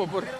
tiempo. Por...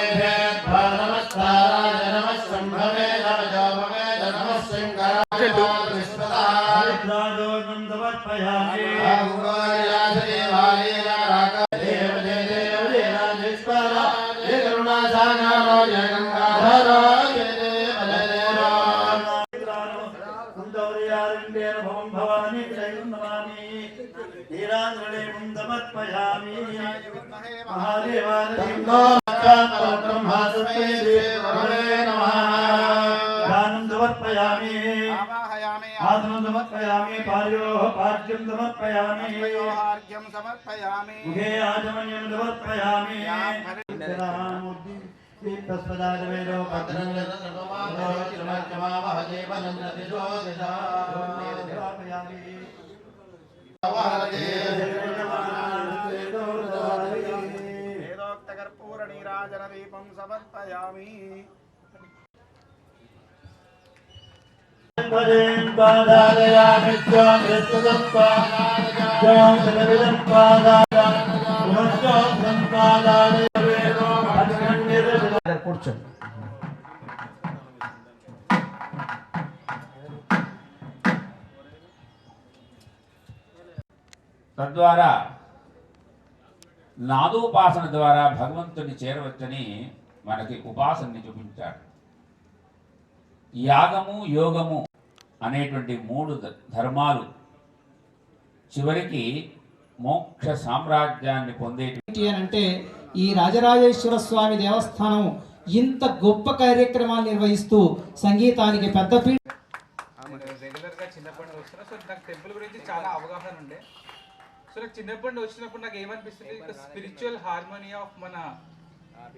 శంకరాయ హరిద్రాజో నందవత్పయామి సమర్పయామి ధ్యానం సమర్పయామి ఆవాహయామి ఆసనం आसनं समर्पयामि पार्योः पार्यं समर्पयामि। पार्यं समर्पयामि। मुखे आचमन्यं समर्पयामि। तस्पदाजवेदो भद्रं समर्पयामि। కూర్చోండి తద్వారా నాదోపాసన ద్వారా భగవంతుని చేరవచ్చని మనకి ఉపాసనని చూపించాడు. యాగము యోగము అనేటువంటి మూడు ధర్మాలు. చివరికి మోక్ష సామ్రాజ్యాన్ని పొందేటి అంటే ఈ రాజరాజేశ్వర స్వామి దేవస్థానం ఇంత గొప్ప కార్యక్రమాలు నిర్వహిస్తూ సంగీతానికి పెద్ద రెగ్యులర్గా చిన్నప్పటి వస్తున్నా. సో నాకు టెంపుల్ గురించి చాలా అవగాహన ఉండే. సో నాకు చిన్నప్పటి నుంచి వచ్చినప్పుడు నాకు ఏమనిపిస్తుంది? స్పిరిచువల్ హార్మోనీ ఆఫ్ మన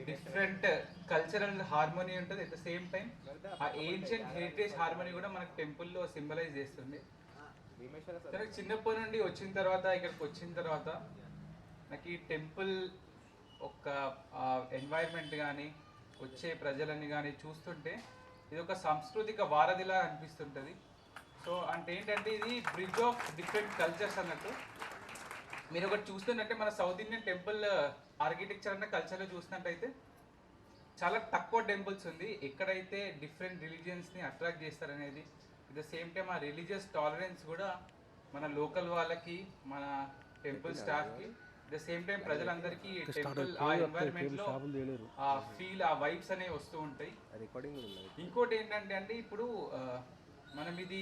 డిఫరెంట్ కల్చరల్ హార్మోనీ ఉంటుంది. అట్ ద సేమ్ టైం ఆ ఏన్షియంట్ హెరిటేజ్ హార్మోనీ కూడా మనకు టెంపుల్లో సింబలైజ్ చేస్తుంది. చిన్నప్పటి నుండి వచ్చిన తర్వాత ఇక్కడికి వచ్చిన తర్వాత నాకు ఈ టెంపుల్ ఒక ఎన్వైర్న్మెంట్ కానీ వచ్చే ప్రజలని కానీ చూస్తుంటే ఇది ఒక సాంస్కృతిక వారధిలా అనిపిస్తుంటుంది. సో అంటే ఏంటంటే ఇది బ్రిడ్జ్ ఆఫ్ డిఫరెంట్ కల్చర్స్ అన్నట్టు. మీరు ఒకటి చూస్తున్నట్టే మన సౌత్ ఇండియన్ టెంపుల్ ఆర్కిటెక్చర్ అన్న కల్చర్లో చూసినట్టయితే చాలా తక్కువ టెంపుల్స్ ఉంది. ఎక్కడైతే డిఫరెంట్ రిలీజియన్స్ని అట్రాక్ట్ చేస్తారనేది అట్ ద సేమ్ టైం ఆ రిలీజియస్ టాలరెన్స్ కూడా మన లోకల్ వాళ్ళకి మన టెంపుల్ స్టాఫ్కి ద సేమ్ టైం ప్రజలందరికీ టెంపుల్ ఆ environment లో ఆ ఫీల్ ఆ వైబ్స్ అనేవి వస్తూ ఉంటాయి. ఇంకోటి ఏంటంటే అంటే ఇప్పుడు మనం ఇది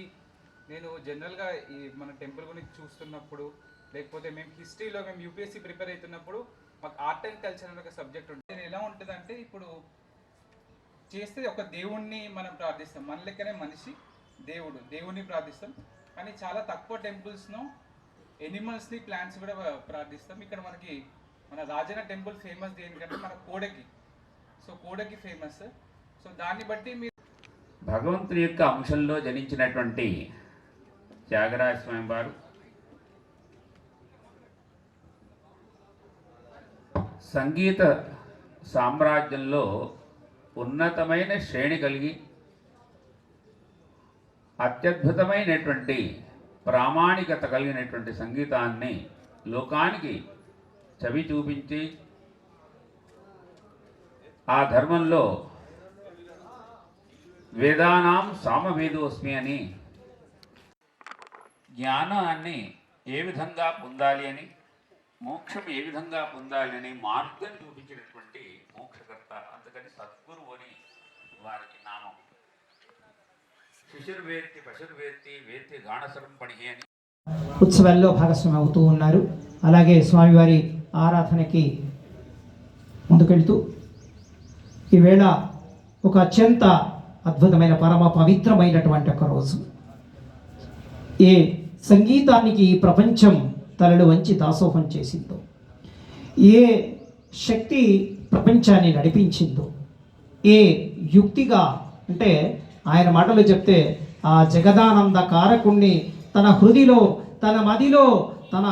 నేను జనరల్గా ఈ మన టెంపుల్ గురించి చూస్తున్నప్పుడు లేకపోతే మేము హిస్టరీలో మేము యూపీఎస్సీ ప్రిపేర్ అవుతున్నప్పుడు మాకు ఆర్ట్ అండ్ కల్చర్ అనే ఒక సబ్జెక్ట్ ఉంటుంది. ఎలా ఉంటుంది అంటే ఇప్పుడు చేస్తే ఒక దేవుణ్ణి మనం ప్రార్థిస్తాం. మన లెక్కనే మనిషి దేవుడు దేవుణ్ణి ప్రార్థిస్తాం. కానీ చాలా తక్కువ టెంపుల్స్ను ఎనిమల్స్ని ప్లాంట్స్ కూడా ప్రార్థిస్తాం. ఇక్కడ మనకి మన రాజన్న టెంపుల్ ఫేమస్ దేనికంటే మన కోడకి. సో కోడకి ఫేమస్ సో దాన్ని బట్టి మీరు భగవంతుని యొక్క అంశంలో జనించినటువంటి త్యాగరాజ స్వామి వారు సంగీత సామ్రాజ్యంలో ఉన్నతమైన శ్రేణి కలిగి అత్యద్భుతమైనటువంటి ప్రామాణికత కలిగినటువంటి సంగీతాన్ని లోకానికి చవి చూపించి ఆ ధర్మంలో వేదానాం సామవేదోస్మి అని జ్ఞానాన్ని ఏ విధంగా పొందాలి అని మోక్షం ఏ విధంగా పొందాలి మార్గం చూపించినటువంటి మోక్షకర్త అందుకని సద్గురు అని వారికి నామం. శిశుర్వేత్తి పశుర్వేత్తి వేత్తి గాణసరం పణి అని ఉత్సవాల్లో భాగస్వామి అవుతూ ఉన్నారు. అలాగే స్వామివారి ఆరాధనకి ముందుకెళ్తూ ఈవేళ ఒక అత్యంత అద్భుతమైన పరమ పవిత్రమైనటువంటి ఒక రోజు. ఏ సంగీతానికి ఈ ప్రపంచం తలలు వంచి దాసోహం చేసిందో? ఏ శక్తి ప్రపంచాన్ని నడిపించిందో? ఏ యుక్తిగా అంటే ఆయన మాటలు చెప్తే ఆ జగదానంద కారకుణ్ణి తన హృదిలో తన మదిలో తన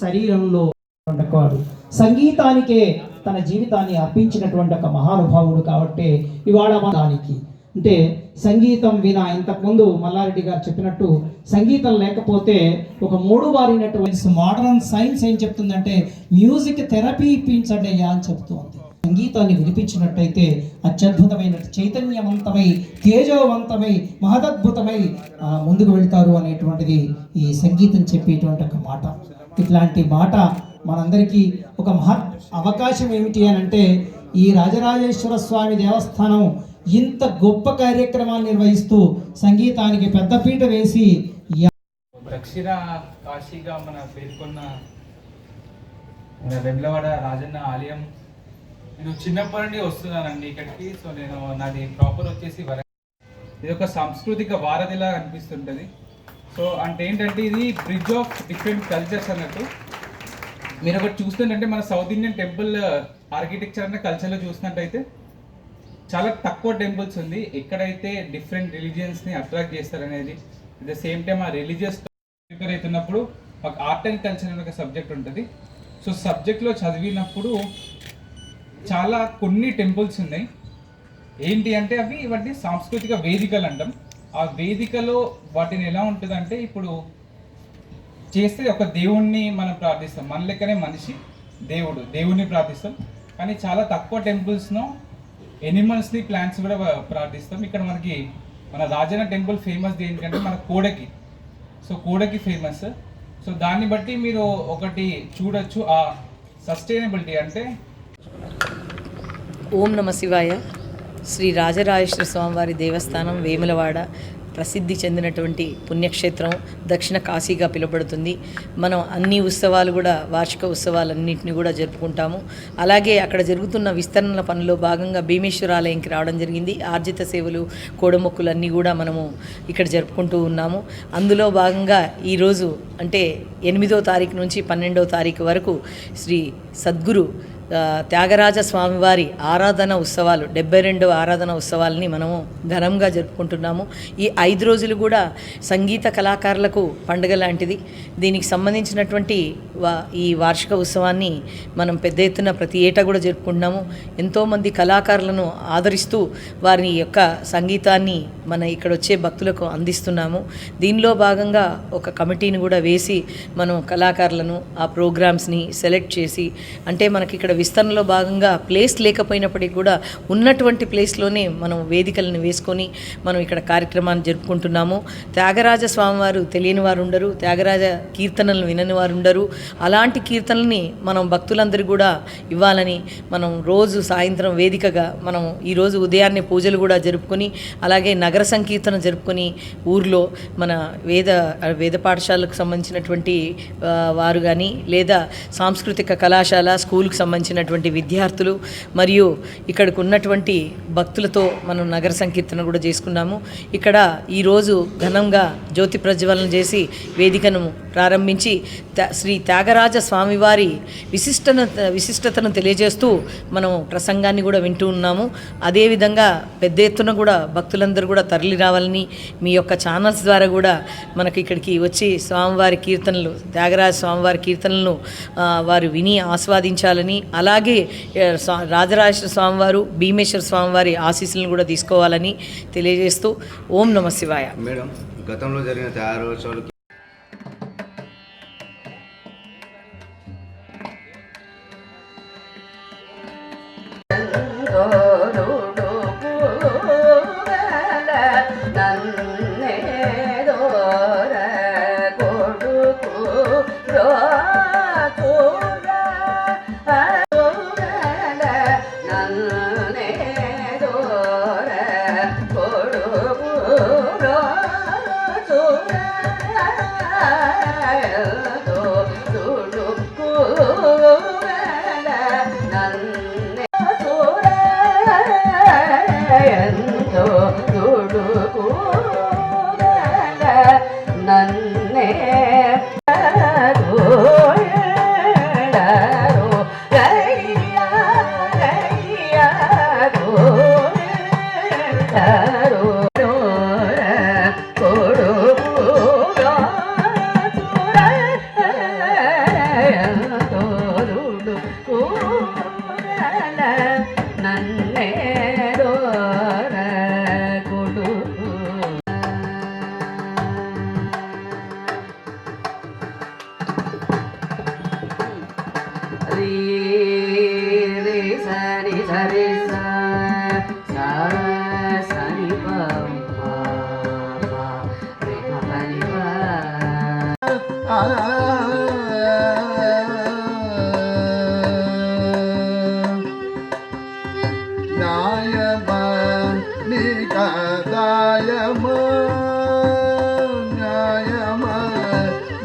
శరీరంలో ఉండేవాడు సంగీతానికే తన జీవితాన్ని అర్పించినటువంటి ఒక మహానుభావుడు కాబట్టి ఇవాళ దానికి. అంటే సంగీతం వినా ఇంతకుముందు మల్లారెడ్డి గారు చెప్పినట్టు సంగీతం లేకపోతే ఒక మూడు వారినటువంటి మోడర్న్ సైన్స్ ఏం చెప్తుందంటే మ్యూజిక్ థెరపీ ఇప్పించండి అయ్యా అని చెప్తోంది. సంగీతాన్ని వినిపించినట్టయితే అత్యద్భుతమైన చైతన్యవంతమై తేజవంతమై మహదద్భుతమై ముందుకు వెళ్తారు అనేటువంటిది ఈ సంగీతం చెప్పేటువంటి ఒక మాట. ఇట్లాంటి మాట మనందరికీ ఒక మహత్ అవకాశం ఏమిటి అని అంటే ఈ రాజరాజేశ్వర స్వామి దేవస్థానం ఇంత గొప్ప కార్యక్రమాలు నిర్వహిస్తూ సంగీతానికి పెద్దపీట వేసి దక్షిణ కాశీగా మన పేర్కొన్న మన వెమ్లవాడ రాజన్న ఆలయం. నేను చిన్నప్పటి నుండి వస్తున్నానండి ఇక్కడికి. సో నేను నాది ప్రాపర్ వచ్చేసి వర ఇది ఒక సాంస్కృతిక వారధిలా అనిపిస్తుంటుంది. సో అంటే ఏంటంటే ఇది బ్రిడ్జ్ ఆఫ్ డిఫరెంట్ కల్చర్స్ అన్నట్టు. మీరు ఒకటి చూస్తుంటే మన సౌత్ ఇండియన్ టెంపుల్ ఆర్కిటెక్చర్ అనే కల్చర్లో చూసినట్టయితే చాలా తక్కువ టెంపుల్స్ ఉంది. ఎక్కడైతే డిఫరెంట్ రిలీజియన్స్ని అట్రాక్ట్ చేస్తారనేది అట్ ద సేమ్ టైం ఆ రిలీజియస్ ప్రిపేర్ అవుతున్నప్పుడు మాకు ఆర్ట్ అండ్ కల్చర్ అనే ఒక సబ్జెక్ట్ ఉంటుంది. సో సబ్జెక్ట్లో చదివినప్పుడు చాలా కొన్ని టెంపుల్స్ ఉన్నాయి. ఏంటి అంటే అవి వాటిని సాంస్కృతిక వేదికలు అంటాం. ఆ వేదికలో వాటిని ఎలా ఉంటుందంటే ఇప్పుడు చేస్తే ఒక దేవుణ్ణి మనం ప్రార్థిస్తాం. మన లెక్కనే మనిషి దేవుడు దేవుణ్ణి ప్రార్థిస్తాం. కానీ చాలా తక్కువ టెంపుల్స్ను ఎనిమల్స్ని ప్లాంట్స్ కూడా ప్రార్థిస్తాం. ఇక్కడ మనకి మన రాజన్న టెంపుల్ ఫేమస్ ఏంటంటే మన కోడకి. సో కోడకి ఫేమస్ సో దాన్ని బట్టి మీరు ఒకటి చూడొచ్చు. ఆ సస్టైనబిలిటీ అంటే ఓం నమ శివాయ. శ్రీ రాజరాజేశ్వర స్వామివారి దేవస్థానం వేములవాడ. ప్రసిద్ధి చెందినటువంటి పుణ్యక్షేత్రం దక్షిణ కాశీగా పిలువబడుతుంది. మనం అన్ని ఉత్సవాలు కూడా వార్షిక ఉత్సవాలన్నింటినీ కూడా జరుపుకుంటాము. అలాగే అక్కడ జరుగుతున్న విస్తరణల పనిలో భాగంగా భీమేశ్వరాలయంకి రావడం జరిగింది. ఆర్జిత సేవలు కోడమొక్కులు అన్నీ కూడా మనము ఇక్కడ జరుపుకుంటూ ఉన్నాము. అందులో భాగంగా ఈరోజు అంటే ఎనిమిదో తారీఖు నుంచి పన్నెండో తారీఖు వరకు శ్రీ సద్గురు త్యాగరాజ స్వామివారి ఆరాధన ఉత్సవాలు డెబ్బై రెండవ ఆరాధన ఉత్సవాలని మనము ఘనంగా జరుపుకుంటున్నాము. ఈ ఐదు రోజులు కూడా సంగీత కళాకారులకు పండుగ లాంటిది. దీనికి సంబంధించినటువంటి వా ఈ వార్షిక ఉత్సవాన్ని మనం పెద్ద ఎత్తున ప్రతి ఏటా కూడా జరుపుకుంటున్నాము. ఎంతోమంది కళాకారులను ఆదరిస్తూ వారి యొక్క సంగీతాన్ని మన ఇక్కడ వచ్చే భక్తులకు అందిస్తున్నాము. దీనిలో భాగంగా ఒక కమిటీని కూడా వేసి మనం కళాకారులను ఆ ప్రోగ్రామ్స్ని సెలెక్ట్ చేసి అంటే మనకి ఇక్కడ విస్తరణలో భాగంగా ప్లేస్ లేకపోయినప్పటికీ కూడా ఉన్నటువంటి ప్లేస్లోనే మనం వేదికలను వేసుకొని మనం ఇక్కడ కార్యక్రమాన్ని జరుపుకుంటున్నాము. త్యాగరాజ స్వామివారు తెలియని వారు ఉండరు త్యాగరాజ కీర్తనలు వినని వారు ఉండరు అలాంటి కీర్తనల్ని మనం భక్తులందరూ కూడా ఇవ్వాలని మనం రోజు సాయంత్రం వేదికగా మనం ఈరోజు ఉదయాన్నే పూజలు కూడా జరుపుకొని అలాగే నగర సంకీర్తన జరుపుకొని ఊర్లో మన వేద వేద పాఠశాలకు సంబంధించినటువంటి వారు కానీ లేదా సాంస్కృతిక కళాశాల స్కూల్కి సంబంధించినటువంటి విద్యార్థులు మరియు ఇక్కడికి ఉన్నటువంటి భక్తులతో మనం నగర సంకీర్తన కూడా చేసుకున్నాము. ఇక్కడ ఈరోజు ఘనంగా జ్యోతి ప్రజ్వలన చేసి వేదికను ప్రారంభించి శ్రీ త్యాగరాజ స్వామివారి విశిష్టన విశిష్టతను తెలియజేస్తూ మనం ప్రసంగాన్ని కూడా వింటూ ఉన్నాము. అదేవిధంగా పెద్ద ఎత్తున కూడా భక్తులందరూ కూడా తరలి రావాలని మీ యొక్క ఛానల్స్ ద్వారా కూడా మనకి ఇక్కడికి వచ్చి స్వామివారి కీర్తనలు త్యాగరాజ స్వామివారి కీర్తనలను వారు విని ఆస్వాదించాలని అలాగే రాజరాజేశ్వర స్వామివారు భీమేశ్వర స్వామివారి ఆశీస్సులను కూడా తీసుకోవాలని తెలియజేస్తూ ఓం నమ శివాయ. మేడం గతంలో జరిగిన తయారు न्यायम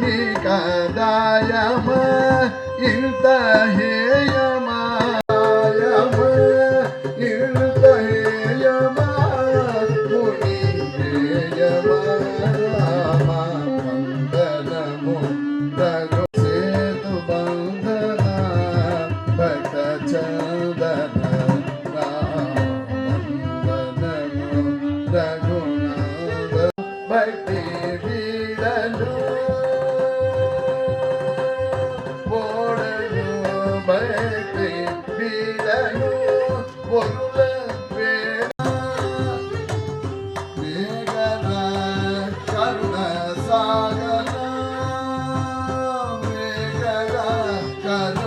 निकदायम इल्तहि 하나,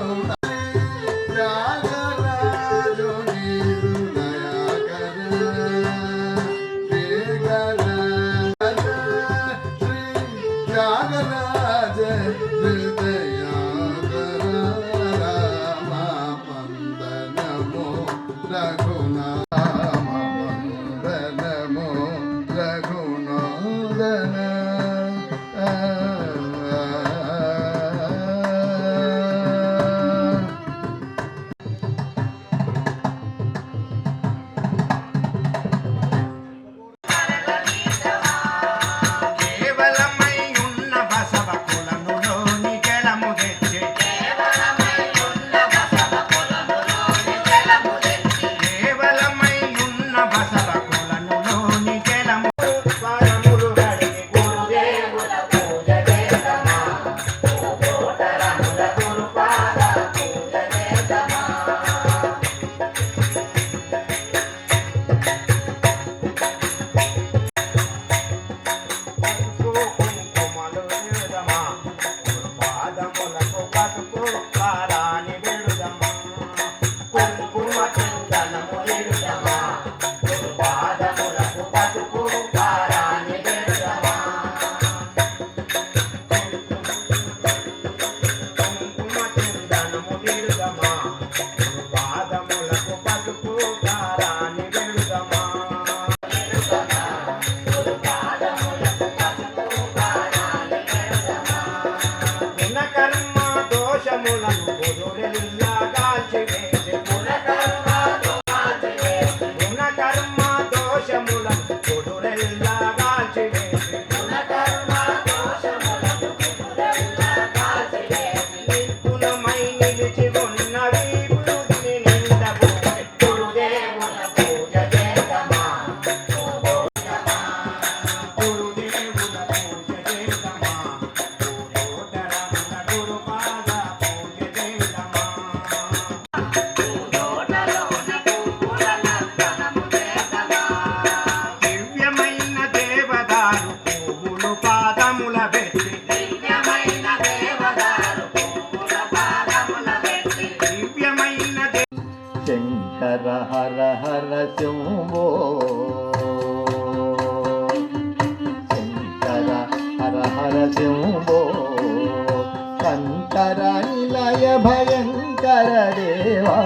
హర హర నిలయ భయంకర దేవా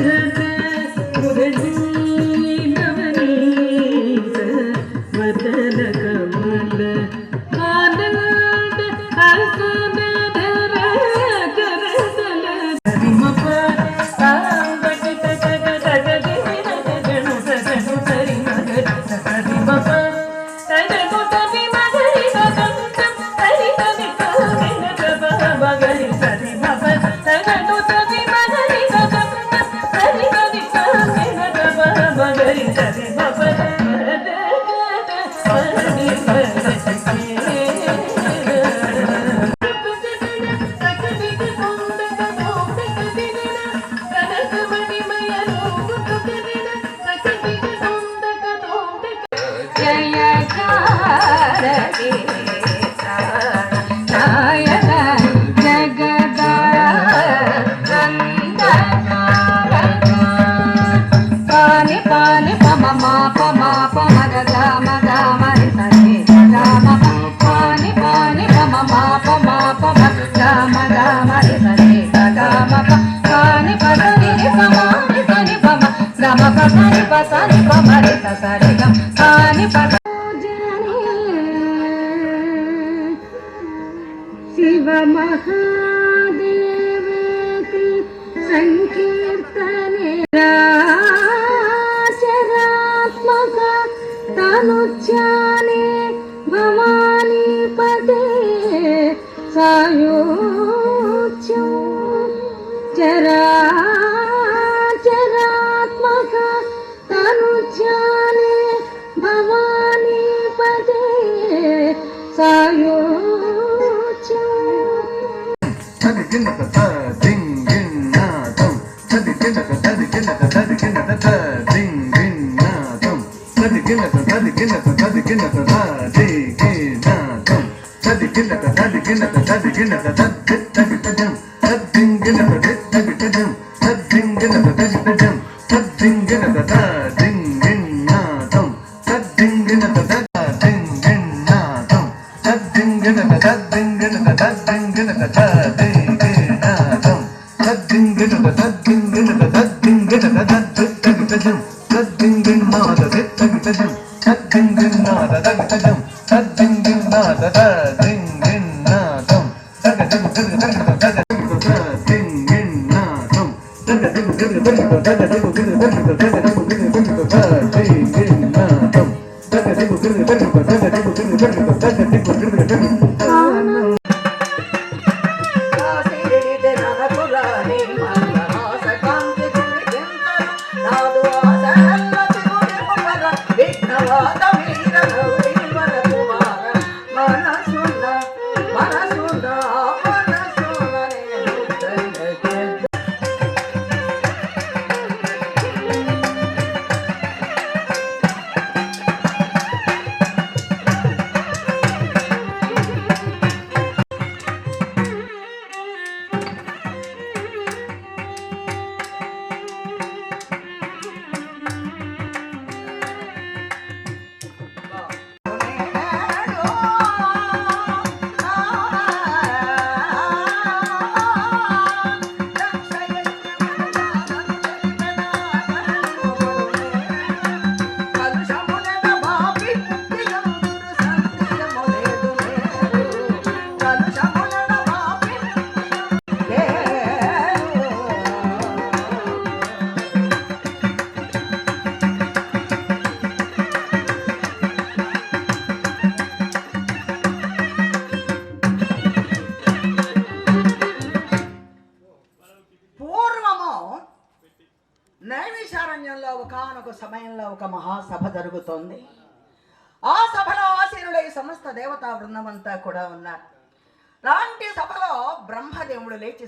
Cause hmm கிண்ணக த திங் கிண்ணாதம் சதி கிண்ணக ததி கிண்ணக ததி கிண்ணக த திங் கிண்ணாதம் சதி கிண்ணக ததி கிண்ணக ததி கிண்ணக த தி கிண்ணாதம் சதி கிண்ணக ததி கிண்ணக ததி கிண்ணக த كذا كذا كذا كذا كذا లేచి